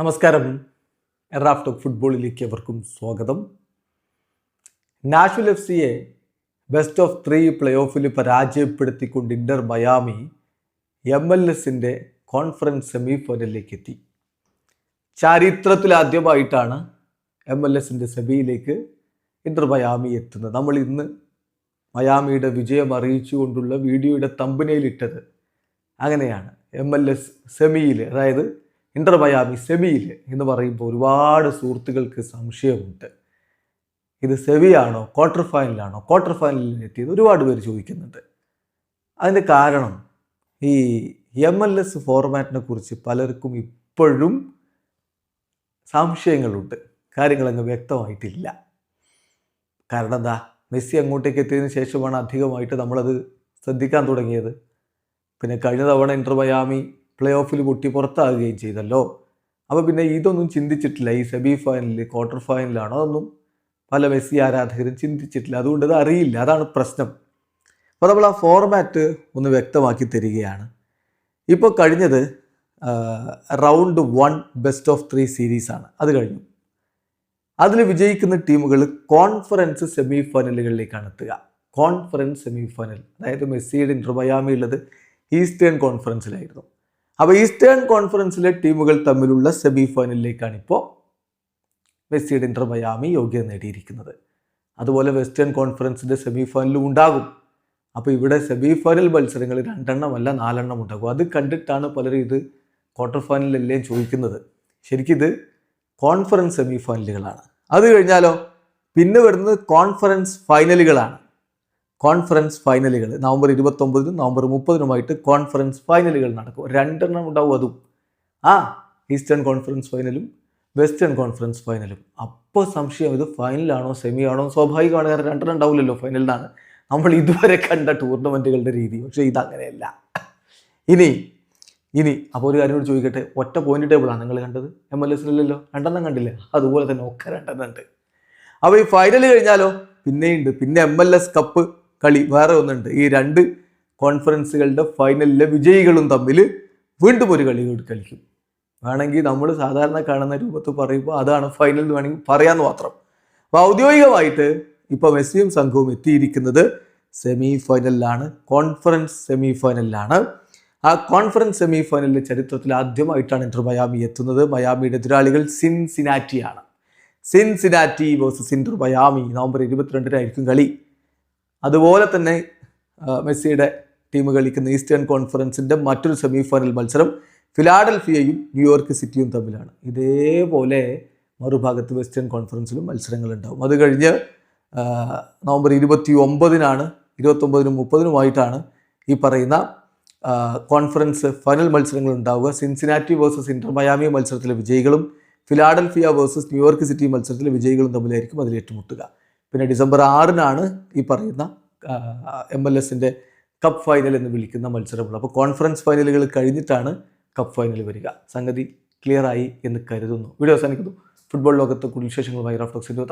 നമസ്കാരം. എറാഫ്റ്റോക് ഫുട്ബോളിലേക്ക് അവർക്കും സ്വാഗതം. നാഷണൽ എഫ് സിയെ ബെസ്റ്റ് ഓഫ് ത്രീ പ്ലേ ഓഫിൽ പരാജയപ്പെടുത്തിക്കൊണ്ട് ഇന്റർ മയാമി എം എൽ എസിന്റെ കോൺഫറൻസ് സെമി ഫൈനലിലേക്ക് എത്തി. ചരിത്രത്തിലാദ്യമായിട്ടാണ് എം എൽ എസിന്റെ സെമിയിലേക്ക് ഇന്റർ മയാമി എത്തുന്നത്. നമ്മൾ ഇന്ന് മയാമിയുടെ വിജയം അറിയിച്ചുകൊണ്ടുള്ള വീഡിയോയുടെ തമ്പനയിലിട്ടത് അങ്ങനെയാണ്. എം എൽ എസ് സെമിയിൽ അതായത് ഇന്റർ മയാമി സെബിയിൽ എന്ന് പറയുമ്പോൾ ഒരുപാട് സുഹൃത്തുക്കൾക്ക് സംശയമുണ്ട്. ഇത് സെവിയാണോ ക്വാർട്ടർ ഫൈനലാണോ ക്വാർട്ടർ ഫൈനലിൽ എത്തിയത് ഒരുപാട് പേര് ചോദിക്കുന്നുണ്ട്. അതിന്റെ കാരണം ഈ എം എൽ എസ് ഫോർമാറ്റിനെ കുറിച്ച് പലർക്കും ഇപ്പോഴും സംശയങ്ങളുണ്ട്. കാര്യങ്ങളങ്ങ് വ്യക്തമായിട്ടില്ല. കാരണം എന്താ? മെസ്സി അങ്ങോട്ടേക്ക് എത്തിയതിന് ശേഷമാണ് അധികമായിട്ട് നമ്മളത് ശ്രദ്ധിക്കാൻ തുടങ്ങിയത്. പിന്നെ കഴിഞ്ഞ തവണ ഇന്റർ മയാമി പ്ലേ ഓഫിൽ പൊട്ടി പുറത്താകുകയും ചെയ്തല്ലോ. അപ്പോൾ പിന്നെ ഇതൊന്നും ചിന്തിച്ചിട്ടില്ല. ഈ സെമി ഫൈനലിൽ ക്വാർട്ടർ ഫൈനലാണോ അതൊന്നും പല മെസ്സി ആരാധകരും ചിന്തിച്ചിട്ടില്ല. അതുകൊണ്ട് അത് അറിയില്ല. അതാണ് പ്രശ്നം. അപ്പോൾ നമ്മൾ ആ ഫോർമാറ്റ് ഒന്ന് വ്യക്തമാക്കി തരികയാണ്. ഇപ്പോൾ കഴിഞ്ഞത് round one best of three സീരീസാണ് അത് കഴിഞ്ഞു. അതിൽ വിജയിക്കുന്ന ടീമുകൾ കോൺഫറൻസ് സെമി ഫൈനലുകളിലേക്കാണ് എത്തുക. കോൺഫറൻസ് സെമി ഫൈനൽ അതായത് മെസ്സിയുടെ ഇന്റർ മയാമി ഉള്ളത് ഈസ്റ്റേൺ കോൺഫറൻസിലായിരുന്നു അപ്പോൾ ഈസ്റ്റേൺ കോൺഫറൻസിലെ ടീമുകൾ തമ്മിലുള്ള സെമി ഫൈനലിലേക്കാണ് ഇപ്പോൾ മെസ്സിയുടെ ഇന്റർ മയാമി യോഗ്യത നേടിയിരിക്കുന്നത്. അതുപോലെ വെസ്റ്റേൺ കോൺഫറൻസിന്റെ സെമി ഫൈനലും ഉണ്ടാകും. അപ്പോൾ ഇവിടെ സെമി ഫൈനൽ മത്സരങ്ങൾ രണ്ടെണ്ണമല്ല നാലെണ്ണം ഉണ്ടാകും. അത് കണ്ടിട്ടാണ് പലരും ഇത് ക്വാർട്ടർ ഫൈനലിലെല്ലാം ചോദിക്കുന്നത്. ശരിക്കിത് കോൺഫറൻസ് സെമി ഫൈനലുകളാണ് അത് കഴിഞ്ഞാലോ പിന്നെ വരുന്നത് കോൺഫറൻസ് ഫൈനലുകളാണ് കോൺഫറൻസ് ഫൈനലുകൾ നവംബർ ഇരുപത്തൊമ്പതിനും നവംബർ മുപ്പതിനുമായിട്ട് കോൺഫറൻസ് ഫൈനലുകൾ നടക്കും. രണ്ടെണ്ണം ഉണ്ടാവും അതും. ആ ഈസ്റ്റേൺ കോൺഫറൻസ് ഫൈനലും വെസ്റ്റേൺ കോൺഫറൻസ് ഫൈനലും അപ്പോൾ സംശയം ഇത് ഫൈനലാണോ സെമി ആണോ സ്വാഭാവികമാണ് കാരണം രണ്ടെണ്ണം ഉണ്ടാവില്ലല്ലോ ഫൈനലിലാണ് നമ്മൾ ഇതുവരെ കണ്ട ടൂർണമെന്റുകളുടെ രീതി. പക്ഷേ ഇതങ്ങനെയല്ല. ഇനി ഇനി അപ്പോൾ ഒരു കാര്യം കൂടി ചോദിക്കട്ടെ. ഒറ്റ പോയിന്റ് ടേബിളാണ് നിങ്ങൾ കണ്ടത്? എം എൽ എസിലല്ലോ രണ്ടെണ്ണം കണ്ടില്ലേ? അതുപോലെ തന്നെ ഒക്കെ രണ്ടെണ്ണം ഉണ്ട്. അപ്പോൾ ഈ ഫൈനൽ കഴിഞ്ഞാലോ? പിന്നെയുണ്ട്. പിന്നെ എം എൽ എസ് കപ്പ് കളി. വേറെ ഒന്നുണ്ട്. ഈ രണ്ട് കോൺഫറൻസുകളുടെ ഫൈനലിലെ വിജയികളും തമ്മിൽ വീണ്ടും ഒരു കളി കൂടി കളിക്കും. വേണമെങ്കിൽ നമ്മൾ സാധാരണ കാണുന്ന രൂപത്തിൽ പറയുമ്പോൾ അതാണ് ഫൈനൽ എന്ന് വേണമെങ്കിൽ പറയാമെന്ന് മാത്രം. അപ്പോൾ ഔദ്യോഗികമായിട്ട് ഇപ്പോൾ മെസ്സിയും സംഘവും എത്തിയിരിക്കുന്നത് സെമി ഫൈനലിലാണ് കോൺഫറൻസ് സെമി ഫൈനലിലാണ് ആ കോൺഫറൻസ് സെമി ഫൈനലിലെ ചരിത്രത്തിൽ ആദ്യമായിട്ടാണ് ഇന്റർ മയാമി എത്തുന്നത്. മയാമിയുടെ എതിരാളികൾ സിൻസിനാറ്റിയാണ് Cincinnati versus Inter Miami November ഇരുപത്തിരണ്ടിനായിരിക്കും കളി. അതുപോലെ തന്നെ മെസ്സിയുടെ ടീം കളിക്കുന്ന ഈസ്റ്റേൺ കോൺഫറൻസിന്റെ മറ്റൊരു സെമി ഫൈനൽ മത്സരം ഫിലാഡൽഫിയയും ന്യൂയോർക്ക് സിറ്റിയും തമ്മിലാണ്. ഇതേപോലെ മറുഭാഗത്ത് വെസ്റ്റേൺ കോൺഫറൻസിലും മത്സരങ്ങൾ ഉണ്ടാകും അത് കഴിഞ്ഞ് നവംബർ ഇരുപത്തി ഒമ്പതിനാണ് ഇരുപത്തൊമ്പതിനും മുപ്പതിനുമായിട്ടാണ് ഈ പറയുന്ന കോൺഫറൻസ് ഫൈനൽ മത്സരങ്ങൾ ഉണ്ടാവുക. സിൻസിനാറ്റി വേഴ്സസ് ഇന്റർ മയാമി മത്സരത്തിലെ വിജയികളും Philadelphia versus New York city മത്സരത്തിലെ വിജയികളും തമ്മിലായിരിക്കും അതിൽ ഏറ്റുമുട്ടുക പിന്നെ ഡിസംബർ ആറിനാണ് ഈ പറയുന്ന എം എൽ എസിന്റെ കപ്പ് ഫൈനൽ എന്ന് വിളിക്കുന്ന മത്സരമുള്ളത്. അപ്പോൾ കോൺഫറൻസ് ഫൈനലുകൾ കഴിഞ്ഞിട്ടാണ് കപ്പ് ഫൈനൽ വരിക. സംഗതി ക്ലിയർ ആയി എന്ന് കരുതുന്നു. വീഡിയോ അവസാനിക്കുന്നു. ഫുട്ബോൾ ലോകത്ത് കൂടുതൽ വിശേഷങ്ങളുമായി റഫ്ലോക്സിന്റെ